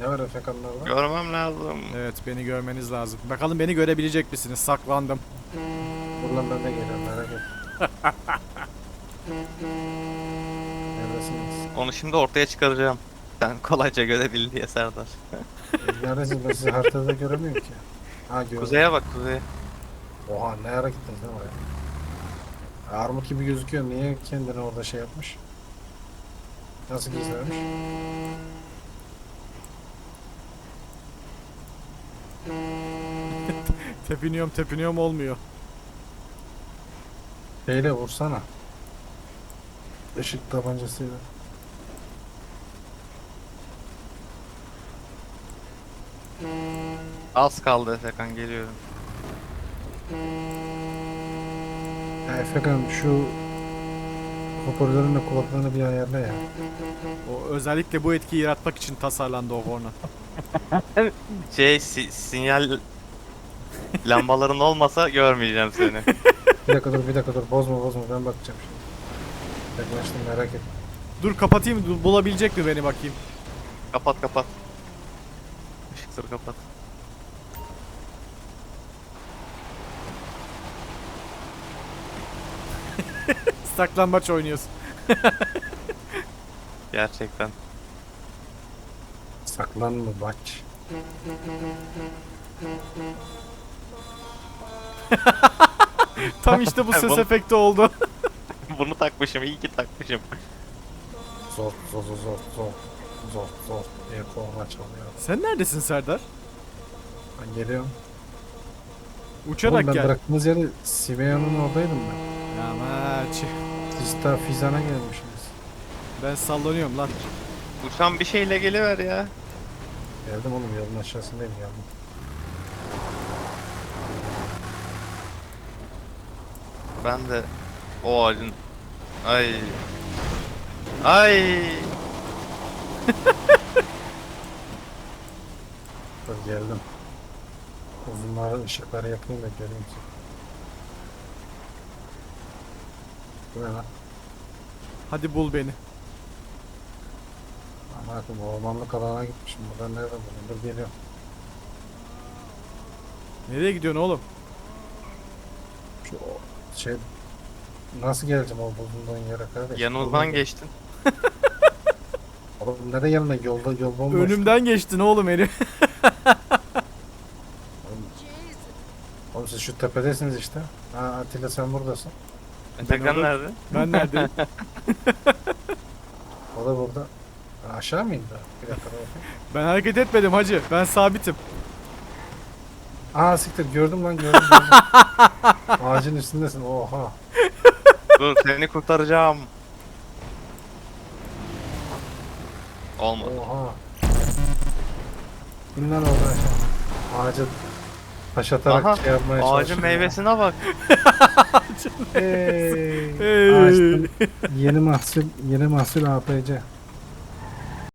Ne var efekanlarda? Görmem lazım. Evet beni görmeniz lazım. Bakalım beni görebilecek misiniz? Saklandım. Buradan ben de geliyorum merak etme. Neredesiniz? Onu şimdi ortaya çıkaracağım. Sen kolayca görebil diye Serdar. Neredesiniz? Ben sizi haritada göremiyorum ki. Ha gördüm. Kuzeye bak kuzeye. Oha ne ara gittiniz lan oraya? Armut gibi gözüküyor. Niye kendini orada şey yapmış? Nasıl gizlemiş? Tepiniyorum tepiniyorum olmuyor. Şeyle vursana. Işık tabancasıyla. Az kaldı Efekan geliyorum. Ya Efekan şu hoparlörün de kulaklarını bir ayarla ya. O özellikle bu etkiyi yaratmak için tasarlandı o korna. Şey si- sinyal lambaların olmasa görmeyeceğim seni. Bir dakika dur bir dakika dur bozma bozma ben bakacağım şimdi. Yaklaştım merak etme. Dur kapatayım dur, bulabilecek mi beni bakayım. kapat kapat. Işıkları kapat. Saklambaç oynuyoruz. Gerçekten. Saklanma baç. Tam işte bu ses Bunu- efekti oldu. Bunu takmışım iyi ki takmışım. Zor zor zor zor zor zor zor diye korna çalıyor. Sen neredesin Serdar? Ben geliyorum. Uçarak Oğlum ben gel. bıraktığınız yerde Siveya'nın oradaydım ben. Ama Siz daha Fizan'a gelmişsiniz. ben sallanıyorum lan. Uçan bir şeyle geliver ya. Geldim oğlum yolun aşağısındayım geldim. Ben de o ağacın ay ay Dur geldim. Uzunları ışıkları yakayım da göreyim ki. Bu ne lan? Hadi bul beni. Akım ormanlık alana gitmişim. Buradan nerede buldum? Dur geliyorum. Nereye gidiyorsun oğlum? Şu o- şey nasıl geleceğim o bulunduğun yere kardeş? yanımızdan Oğlum, geçtin. Oğlum nereye yanına yolda yol bomboş. Önümden geçtin oğlum herif. Oğlum, oğlum siz şu tepedesiniz işte. Ha Atilla sen buradasın. Efekan orada- nerede? Ben neredeyim? O da burada. Aşağı mı indi? Bir dakika. Ben hareket etmedim hacı. Ben sabitim. Aa siktir gördüm lan gördüm gördüm. Ağacın üstündesin oha. Dur seni kurtaracağım. Olmadı. Oha. İn lan oradan aşağı. Ağaca taş atarak Aha, şey yapmaya Ağacın çalışıyorum ya. meyvesine bak. Hey. Hey. Ağaçtan yeni mahsul yeni mahsul APC.